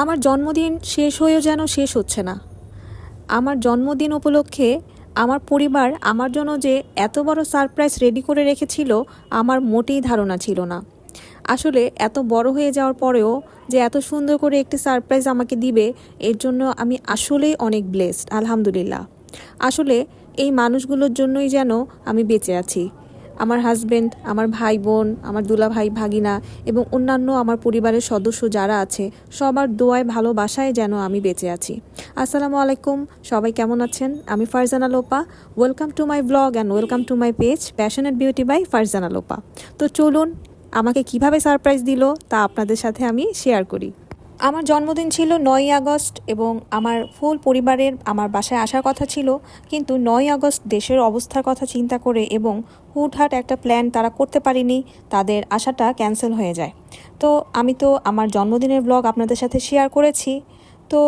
আমার জন্মদিন শেষ হয়েও যেন শেষ হচ্ছে না। আমার জন্মদিন উপলক্ষে আমার পরিবার আমার জন্য যে এত বড় সারপ্রাইজ রেডি করে রেখেছিল আমার মোটেই ধারণা ছিল না। আসলে এত বড় হয়ে যাওয়ার পরেও যে এত সুন্দর করে একটি সারপ্রাইজ আমাকে দিবে, এর জন্য আমি আসলেই অনেক ব্লেসড আলহামদুলিল্লাহ। আসলে এই মানুষগুলোর জন্যই যেন আমি বেঁচে আছি। আমার হাজব্যান্ড আমার ভাই বোন আমার দুলা ভাই ভাগিনা এবং অন্যান্য আমার পরিবারের সদস্য যারা আছে, সবার দোয়ায়, ভালোবাসায় যেন আমি বেঁচে আছি। আসসালামু আলাইকুম, সবাই কেমন আছেন? আমি Farzana Lopa. Welcome to my blog and welcome to my page passionate beauty by Farzana Lopa. তো চলুন, আমাকে কীভাবে সারপ্রাইজ দিল তা আপনাদের সাথে আমি শেয়ার করি। আমার জন্মদিন ছিল নয়ই আগস্ট এবং আমার ফুল পরিবারের, আমার বাসায় আসার কথা ছিল, কিন্তু নয় আগস্ট দেশের অবস্থার কথা চিন্তা করে এবং হুটহাট একটা প্ল্যান তারা করতে পারেনি, তাদের আশাটা ক্যান্সেল হয়ে যায়। তো আমি তো আমার জন্মদিনের ব্লগ আপনাদের সাথে শেয়ার করেছি। তো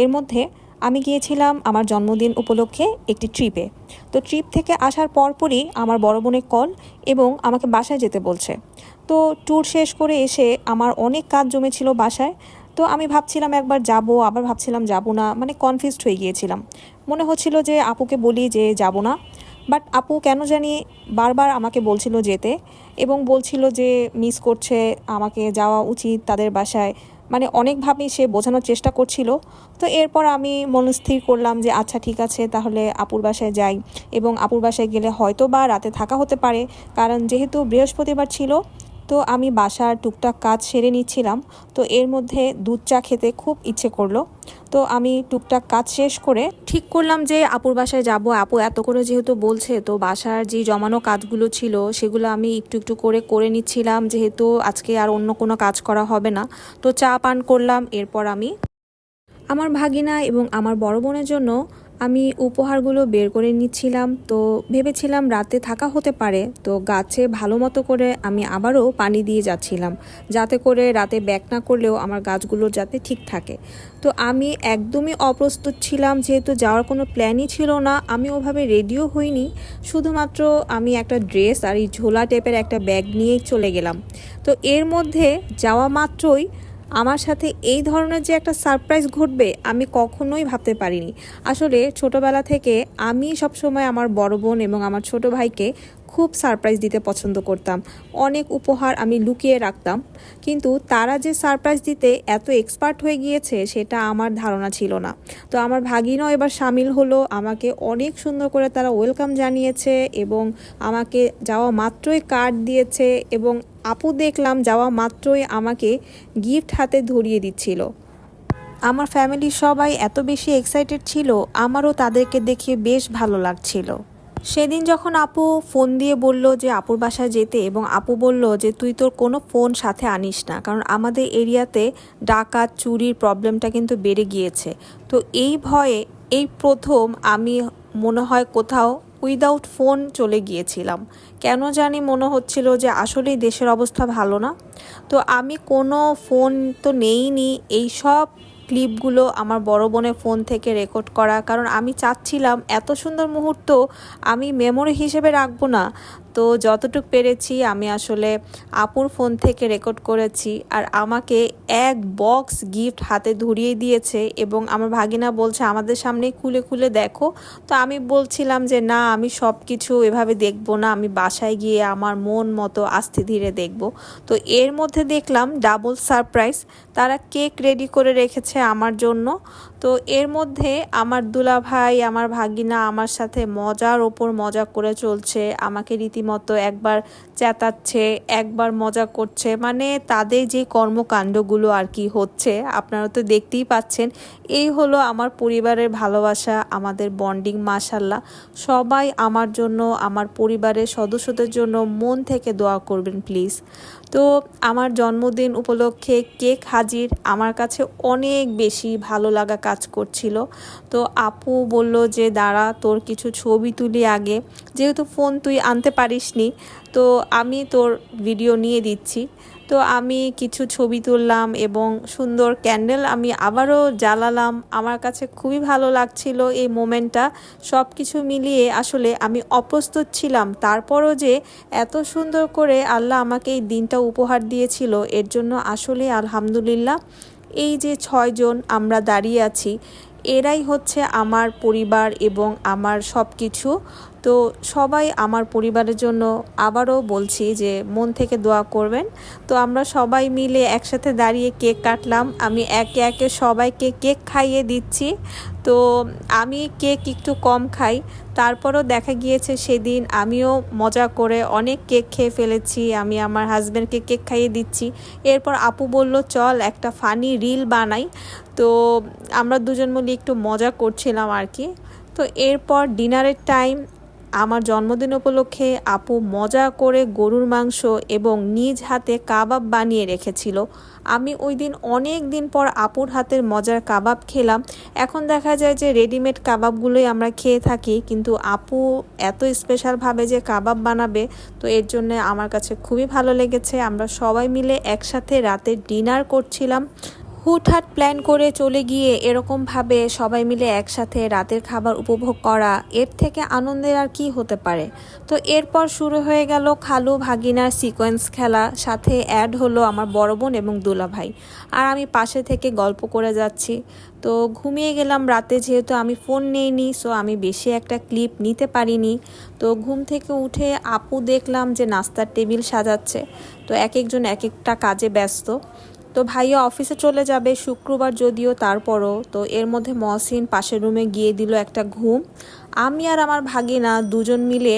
এর মধ্যে আমি গিয়েছিলাম আমার জন্মদিন উপলক্ষে একটি ট্রিপে তো ট্রিপ থেকে আসার পরপরই আমার বড় বোনের কল এবং আমাকে বাসায় যেতে বলছে। তো ট্যুর শেষ করে এসে আমার অনেক কাজ জমেছিল বাসায়। তো আমি ভাবছিলাম একবার যাব, আবার ভাবছিলাম যাব না মানে কনফিউজড হয়ে গিয়েছিলাম। মনে হচ্ছিল যে আপুকে বলি যে যাব না বাট আপু কেন জানি বারবার আমাকে বলছিল যেতে এবং বলছিল যে মিস করছে, আমাকে যাওয়া উচিত তাদের বাসায়। মানে অনেকভাবেই সে বোঝানোর চেষ্টা করছিল। তো এরপর আমি মনস্থির করলাম যে আচ্ছা ঠিক আছে, তাহলে আপুর বাসায় যাই এবং আপুর বাসায় গেলে হয়তো বা রাতে থাকা হতে পারে, কারণ যেহেতু বৃহস্পতিবার ছিল তো আমি বাসার টুকটাক কাজ সেরে নিচ্ছিলাম। তো এর মধ্যে দুধ চা খেতে খুব ইচ্ছে করল। তো আমি টুকটাক কাজ শেষ করে ঠিক করলাম যে আপুর বাসায় যাব। আপু এত করে যেহেতু বলছে, তো বাসার যে জমানো কাজগুলো ছিল সেগুলো আমি একটু একটু করে করে নিচ্ছিলাম। যেহেতু আজকে আর অন্য কোনো কাজ করা হবে না। তো চা পান করলাম। এরপর আমি আমার ভাগিনা এবং আমার বড় বোনের জন্য আমি উপহারগুলো বের করে নিচ্ছিলাম, তো ভেবেছিলাম রাতে থাকা হতে পারে, তো গাছে ভালো মতো করে আমি আবারও পানি দিয়ে যাচ্ছিলাম, যাতে করে রাতে ব্যাক না করলেও আমার গাছগুলো যাতে ঠিক থাকে। তো আমি একদমই অপ্রস্তুত ছিলাম, যেহেতু যাওয়ার কোনো প্ল্যানই ছিল না, আমি ওভাবে রেডিও হইনি, শুধুমাত্র আমি একটা ড্রেস আর এই ঝোলা টাইপের একটা ব্যাগ নিয়েই চলে গেলাম। তো এর মধ্যে যাওয়া মাত্রই আমার সাথে এই ধরনের যে একটা সারপ্রাইজ ঘটবে, আমি কখনোই ভাবতে পারিনি। আসলে ছোটবেলা থেকে আমি সবসময় আমার বড় বোন এবং আমার ছোট ভাইকে খুব সারপ্রাইজ দিতে পছন্দ করতাম। অনেক উপহার আমি লুকিয়ে রাখতাম। কিন্তু তারা যে সারপ্রাইজ দিতে এত এক্সপার্ট হয়ে গিয়েছে, সেটা আমার ধারণা ছিল না। তো আমার ভাগিনও এবার সামিল হলো, আমাকে অনেক সুন্দর করে তারা ওয়েলকাম জানিয়েছে এবং আমাকে যাওয়া মাত্রই কার্ড দিয়েছে এবং আপু দেখলাম যাওয়া মাত্রই আমাকে গিফট হাতে ধরিয়ে দিচ্ছিল। আমার ফ্যামিলির সবাই এত বেশি এক্সাইটেড ছিল, আমারও তাদেরকে দেখে বেশ ভালো লাগছিল। সেদিন যখন আপু ফোন দিয়ে বলল যে আপুর বাসায় যেতে এবং আপু বলল যে তুই তোর কোনো ফোন সাথে আনিস না, কারণ আমাদের এরিয়াতে ডাকাত, চুরির প্রবলেমটা কিন্তু বেড়ে গিয়েছে। তো এই ভয়ে এই প্রথম আমি মনে হয় কোথাও উইদাউট ফোন চলে গিয়েছিলাম। কেন জানি মনে হচ্ছিল যে আসলেই দেশের অবস্থা ভালো না। তো আমি কোনো ফোন তো নেইনি। এই সব ক্লিপগুলো আমার বড় বোনের ফোন থেকে রেকর্ড করা। কারণ আমি চাচ্ছিলাম এত সুন্দর মুহূর্ত আমি মেমোরি হিসেবে রাখব না। তো যতটুকু পেরেছি, আমি আসলে আপুর ফোন থেকে রেকর্ড করেছি। আর আমাকে এক বক্স গিফট হাতে ধরিয়ে দিয়েছে এবং আমার ভাগিনা বলছে, আমাদের সামনেই খুলে খুলে দেখো। তো আমি বলছিলাম যে, না, আমি সব কিছু এভাবে দেখব না। আমি বাসায় গিয়ে আমার মন মতো আস্তে ধীরে দেখব। তো এর মধ্যে দেখলাম ডাবল সারপ্রাইজ তারা কেক রেডি করে রেখেছে আমার জন্য। তো এর মধ্যে আমার দুলা ভাই আমার ভাগিনা আমার সাথে মজার ওপর মজা করে চলছে। আমাকে রীতিমতো একবার চেতাচ্ছে, একবার মজা করছে। মানে তাদের যে কর্মকাণ্ডগুলো আর কি হচ্ছে, আপনারা তো দেখতেই পাচ্ছেন। এই হলো আমার পরিবারের ভালোবাসা, আমাদের বন্ডিং মাসাল্লাহ সবাই আমার জন্য, আমার পরিবারের সদস্যদের জন্য মন থেকে দোয়া করবেন, প্লিজ। তো আমার জন্মদিন উপলক্ষে কেক হাজির আমার কাছে অনেক বেশি ভালো লাগা কাজ করছিল। তো আপু বলল যে, দাঁড়া, তোর কিছু ছবি তুলি আগে। যেহেতু ফোন তুই আনতে পারিসনি, তো আমি তোর ভিডিও নিয়ে দিচ্ছি। তো আমি কিছু ছবি তুললাম এবং সুন্দর ক্যান্ডেল আমি আবারও জ্বালালাম। আমার কাছে খুবই ভালো লাগছিল এই মোমেন্টটা। সব কিছু মিলিয়ে আসলে আমি অপ্রস্তুত ছিলাম। তারপরও যে এত সুন্দর করে আল্লাহ আমাকে এই দিনটা উপহার দিয়েছিল, এর জন্য আসলে আলহামদুলিল্লাহ এই যে ছয়জন আমরা দাঁড়িয়ে আছি, এরাই হচ্ছে আমার পরিবার এবং আমার সব কিছু তো সবাই আমার পরিবারের জন্য আবারও বলছি যে মন থেকে দোয়া করবেন। তো আমরা সবাই মিলে একসাথে দাঁড়িয়ে কেক কাটলাম। আমি একে একে সবাইকে কেক খাইয়ে দিচ্ছি। তো আমি কেক একটু কম খাই। তারপরও দেখা গিয়েছে সেদিন আমিও মজা করে অনেক কেক খেয়ে ফেলেছি। আমি আমার হাজব্যান্ডকে কেক খাইয়ে দিচ্ছি। এরপর আপু বলল, চল একটা ফানি রিল বানাই। তো আমরা দুজন মিলে একটু মজা করছিলাম আর কি। তো এরপর ডিনারের টাইম আমার জন্মদিন উপলক্ষে আপু মজা করে গরুর মাংস এবং নিজ হাতে কাবাব বানিয়ে রেখেছিল। আমি ওই দিন অনেক দিন পর আপুর হাতের মজার কাবাব খেলাম। এখন দেখা যায় যে রেডিমেড কাবাবগুলোই আমরা খেয়ে থাকি, কিন্তু আপু এত স্পেশালভাবে যে কাবাব বানাবে, তো এর জন্য আমার কাছে খুবই ভালো লেগেছে। আমরা সবাই মিলে একসাথে রাতে ডিনার করছিলাম। হুটহাট প্ল্যান করে চলে গিয়ে এরকমভাবে সবাই মিলে একসাথে রাতের খাবার উপভোগ করা, এর থেকে আনন্দের আর কি হতে পারে? তো এরপর শুরু হয়ে গেল খালু ভাগিনার সিকোয়েন্স খেলা, সাথে অ্যাড হলো আমার বড় বোন এবং দুলা ভাই আর আমি পাশে থেকে গল্প করে যাচ্ছি। তো ঘুমিয়ে গেলাম রাতে যেহেতু আমি ফোন নেইনি, সো আমি বেশি একটা ক্লিপ নিতে পারিনি। তো ঘুম থেকে উঠে আপু দেখলাম যে নাস্তার টেবিল সাজাচ্ছে। তো এক একজন এক একটা কাজে ব্যস্ত। তো ভাইয়া অফিসে চলে যাবে শুক্রবার যদিও তারপরও। তো এর মধ্যে মহসিন পাশের রুমে গিয়ে দিল একটা ঘুম। আমি আর আমার ভাগিনা দুজন মিলে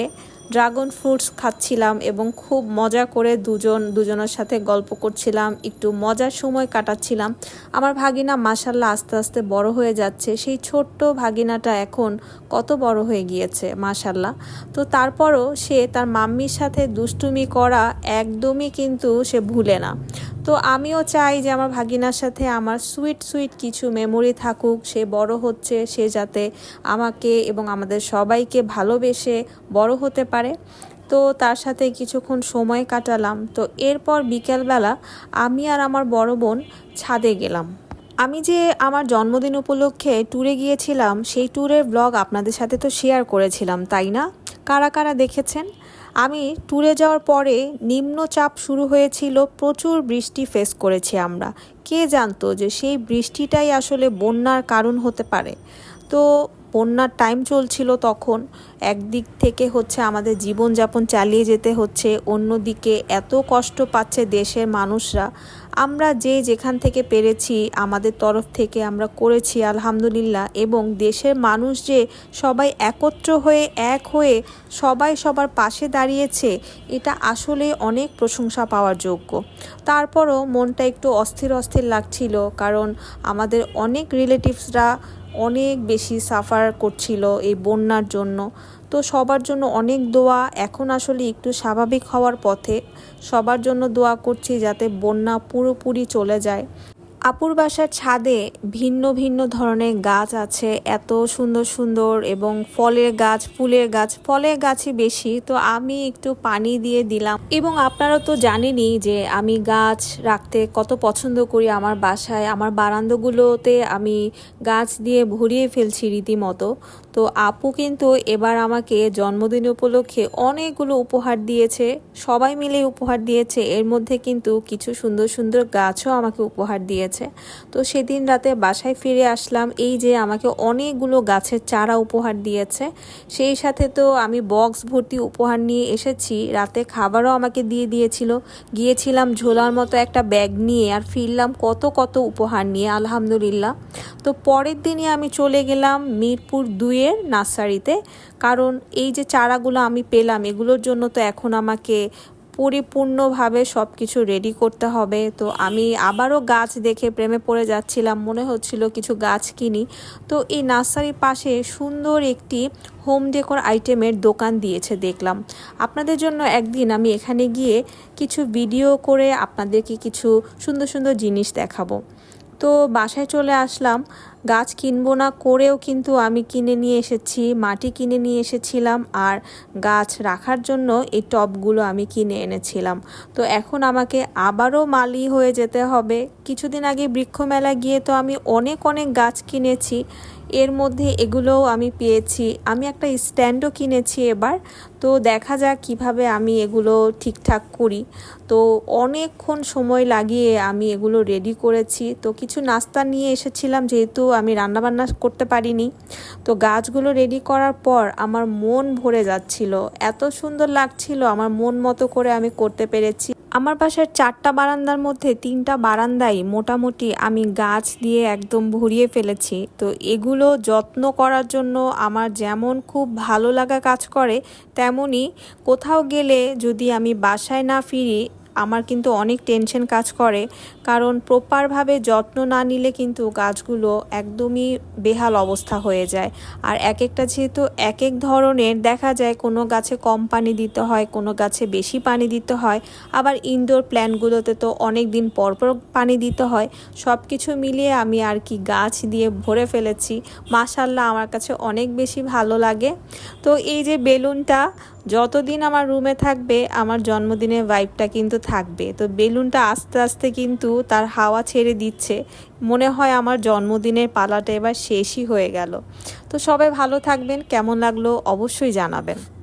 ড্রাগন ফ্রুটস খাচ্ছিলাম এবং খুব মজা করে দুজন, দুজনের সাথে গল্প করছিলাম, একটু মজার সময় কাটাচ্ছিলাম। আমার ভাগিনা মাসাল্লাহ আস্তে আস্তে বড় হয়ে যাচ্ছে। সেই ছোট্ট ভাগিনাটা এখন কত বড় হয়ে গিয়েছে মাসাল্লাহ তো তারপরও সে তার মাম্মির সাথে দুষ্টুমি করা একদমই কিন্তু সে ভুলে না। তো আমিও চাই যে আমার ভাগিনার সাথে আমার সুইট সুইট কিছু মেমোরি থাকুক, সে বড় হচ্ছে, সে যাতে আমাকে এবং আমাদের সবাইকে ভালোবেসে বড় হতে পারে। তো তার সাথে কিছুক্ষণ সময় কাটালাম। তো এরপর বিকেলবেলা আমি আর আমার বড় বোন ছাদে গেলাম। আমি যে আমার জন্মদিন উপলক্ষে ট্যুরে গিয়েছিলাম, সেই ট্যুরের ব্লগ আপনাদের সাথে তো শেয়ার করেছিলাম, তাই না? কারা কারা দেখেছেন? আমি ট্যুরে যাওয়ার পরে নিম্নচাপ শুরু হয়েছিল, প্রচুর বৃষ্টি ফেস করেছি আমরা। কে জানতো যে সেই বৃষ্টিটাই আসলে বন্যার কারণ হতে পারে? তো বন্যার টাইম চলছিল তখন। একদিক থেকে হচ্ছে আমাদের জীবনযাপন চালিয়ে যেতে হচ্ছে, অন্যদিকে এত কষ্ট পাচ্ছে দেশের মানুষরা। আমরা যে যেখান থেকে পেরেছি, আমাদের তরফ থেকে আমরা করেছি, আলহামদুলিল্লাহ। এবং দেশের মানুষ যে সবাই একত্র হয়ে, এক হয়ে সবাই সবার পাশে দাঁড়িয়েছে, এটা আসলে অনেক প্রশংসা পাওয়ার যোগ্য। তারপরও মনটা একটু অস্থির অস্থির লাগছিল, কারণ আমাদের অনেক রিলেটিভসরা অনেক বেশি সাফার করছিল এই বন্যার জন্য। তো সবার জন্য অনেক দোয়া, এখন আসলে একটু স্বাভাবিক হওয়ার পথে সবার জন্য দোয়া করছি যাতে বন্যা পুরোপুরি চলে যায়। আপুর বাসার ছাদে ভিন্ন ভিন্ন ধরনের গাছ আছে, এত সুন্দর সুন্দর এবং ফলের গাছ, ফুলের গাছ, ফলের গাছই বেশি। তো আমি একটু পানি দিয়ে দিলাম। এবং আপনারা তো জানেনই যে আমি গাছ রাখতে কত পছন্দ করি আমার বাসায়। আমার বারান্দাগুলোতে আমি গাছ দিয়ে ভরিয়ে ফেলছি রীতিমতো। তো আপু কিন্তু এবার আমাকে জন্মদিন উপলক্ষে অনেকগুলো উপহার দিয়েছে, সবাই মিলে উপহার দিয়েছে। এর মধ্যে কিন্তু কিছু সুন্দর সুন্দর গাছও আমাকে উপহার দিয়েছে। তো সেদিন রাতে বাসায় ফিরে আসলাম, এই যে আমাকে অনেকগুলো গাছের চারা উপহার দিয়েছে। সেই সাথে তো আমি বক্স ভর্তি উপহার নিয়ে এসেছি, রাতে খাবারও আমাকে দিয়ে দিয়েছিল। গিয়েছিলাম ঝোলার মতো একটা ব্যাগ নিয়ে আর ফিরলাম কত কত উপহার নিয়ে, আলহামদুলিল্লাহ। তো পরের দিনই আমি চলে গেলাম মিরপুর দুইয়ের নার্সারিতে। কারণ এই যে চারাগুলো আমি পেলাম, এগুলোর জন্য তো এখন আমাকে পরিপূর্ণভাবে সব কিছু রেডি করতে হবে। তো আমি আবারও গাছ দেখে প্রেমে পড়ে যাচ্ছিলাম, মনে হচ্ছিল কিছু গাছ কিনি। তো এই নার্সারির পাশে সুন্দর একটি হোম ডেকোর আইটেমের দোকান দিয়েছে দেখলাম। আপনাদের জন্য একদিন আমি এখানে গিয়ে কিছু ভিডিও করে আপনাদেরকে কিছু সুন্দর সুন্দর জিনিস দেখাবো। তো বাসায় চলে আসলাম। গাছ কিনবো না করেও কিন্তু আমি কিনে নিয়ে এসেছি, মাটি কিনে নিয়ে এসেছিলাম আর গাছ রাখার জন্য এই টবগুলো আমি কিনে এনেছিলাম। তো এখন আমাকে আবারও মালি হয়ে যেতে হবে। কিছুদিন আগে বৃক্ষ মেলা গিয়ে তো আমি অনেক অনেক গাছ কিনেছি। এর মধ্যে এগুলোও আমি পেয়েছি। আমি একটা স্ট্যান্ডও কিনেছি এবার। তো দেখা যাক কীভাবে আমি এগুলো ঠিকঠাক করি। তো অনেকক্ষণ সময় লাগিয়ে আমি এগুলো রেডি করেছি। তো কিছু নাস্তা নিয়ে এসেছিলাম যেহেতু আমি রান্নাবান্না করতে পারিনি। তো গাছগুলো রেডি করার পর আমার মন ভরে যাচ্ছিল। এত সুন্দর লাগছিল, আমার মন মতো করে আমি করতে পেরেছি। আমার বাসার চারটা বারান্দার মধ্যে তিনটা বারান্দাই মোটামুটি আমি গাছ দিয়ে একদম ভরিয়ে ফেলেছি। তো এগুলো যত্ন করার জন্য আমার যেমন খুব ভালো লাগা কাজ করে তেমনই কোথাও গেলে যদি আমি বাসায় না ফিরি আমার কিন্তু অনেক টেনশন কাজ করে। কারণ প্রপারভাবে যত্ন না নিলে কিন্তু গাছগুলো একদমই বেহাল অবস্থা হয়ে যায়। আর এক একটা যেহেতু এক এক ধরনের, দেখা যায় কোনো গাছে কম পানি দিতে হয়, কোনো গাছে বেশি পানি দিতে হয়। আবার ইনডোর প্ল্যান্টগুলোতে তো অনেক দিন পর পর পানি দিতে হয়। সব কিছু মিলিয়ে আমি আর কি গাছ দিয়ে ভরে ফেলেছি। মাশাল্লাহ আমার কাছে অনেক বেশি ভালো লাগে। তো এই যে বেলুনটা যতদিন আমার রুমে থাকবে, আমার জন্মদিনের ভাইবটা কিন্তু থাকবে। তো বেলুনটা আস্তে আস্তে কিন্তু তার হাওয়া ছেড়ে দিচ্ছে। মনে হয় আমার জন্মদিনের পালাটা এবার শেষই হয়ে গেল। তো সবাই ভালো থাকবেন, কেমন লাগল অবশ্যই জানাবেন।